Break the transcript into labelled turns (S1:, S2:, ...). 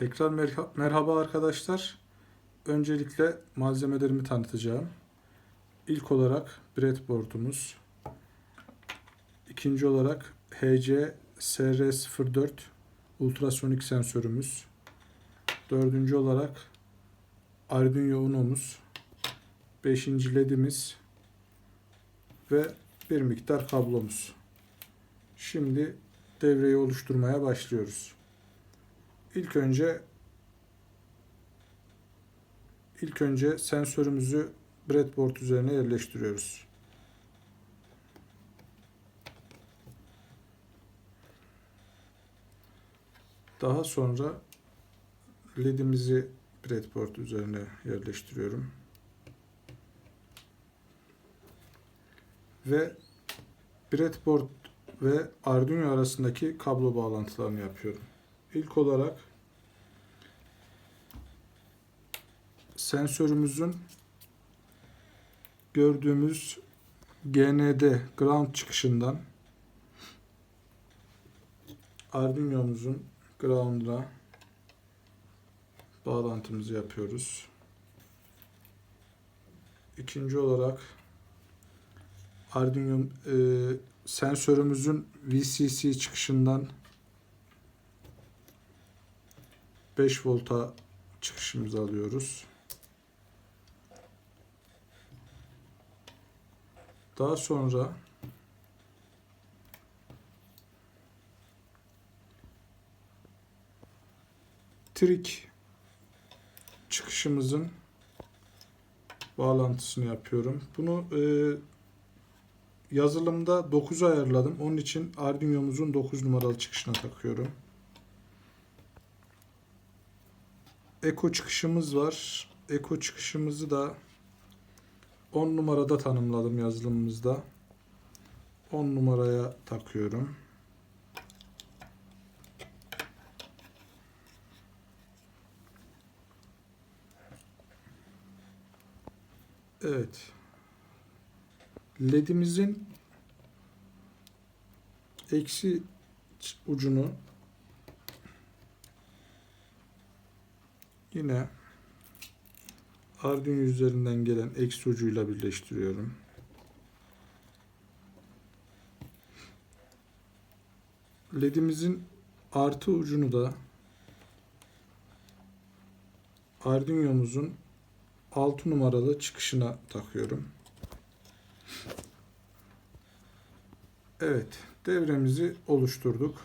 S1: Tekrar merha- merhaba arkadaşlar. Öncelikle malzemelerimi tanıtacağım. İlk olarak breadboard'umuz. İkinci olarak HC SR04 ultrasonik sensörümüz. Dördüncü olarak Arduino Uno'muz. Beşinci LED'imiz ve bir miktar kablomuz. Şimdi devreyi oluşturmaya başlıyoruz. İlk önce ilk önce sensörümüzü breadboard üzerine yerleştiriyoruz. Daha sonra ledimizi breadboard üzerine yerleştiriyorum. Ve breadboard ve Arduino arasındaki kablo bağlantılarını yapıyorum. İlk olarak sensörümüzün gördüğümüz GND ground çıkışından Arduino'muzun ground'una bağlantımızı yapıyoruz. İkinci olarak Arduino e, sensörümüzün VCC çıkışından 5 volta çıkışımızı alıyoruz. Daha sonra trik çıkışımızın bağlantısını yapıyorum. Bunu e, yazılımda 9'u ayarladım. Onun için Arduino'muzun 9 numaralı çıkışına takıyorum. Eko çıkışımız var. Eko çıkışımızı da 10 numarada tanımladım yazılımımızda. 10 numaraya takıyorum. Evet. LED'imizin eksi ucunu yine Arduino üzerinden gelen eksi ucuyla birleştiriyorum. LED'imizin artı ucunu da Arduino'muzun 6 numaralı çıkışına takıyorum. Evet, devremizi oluşturduk.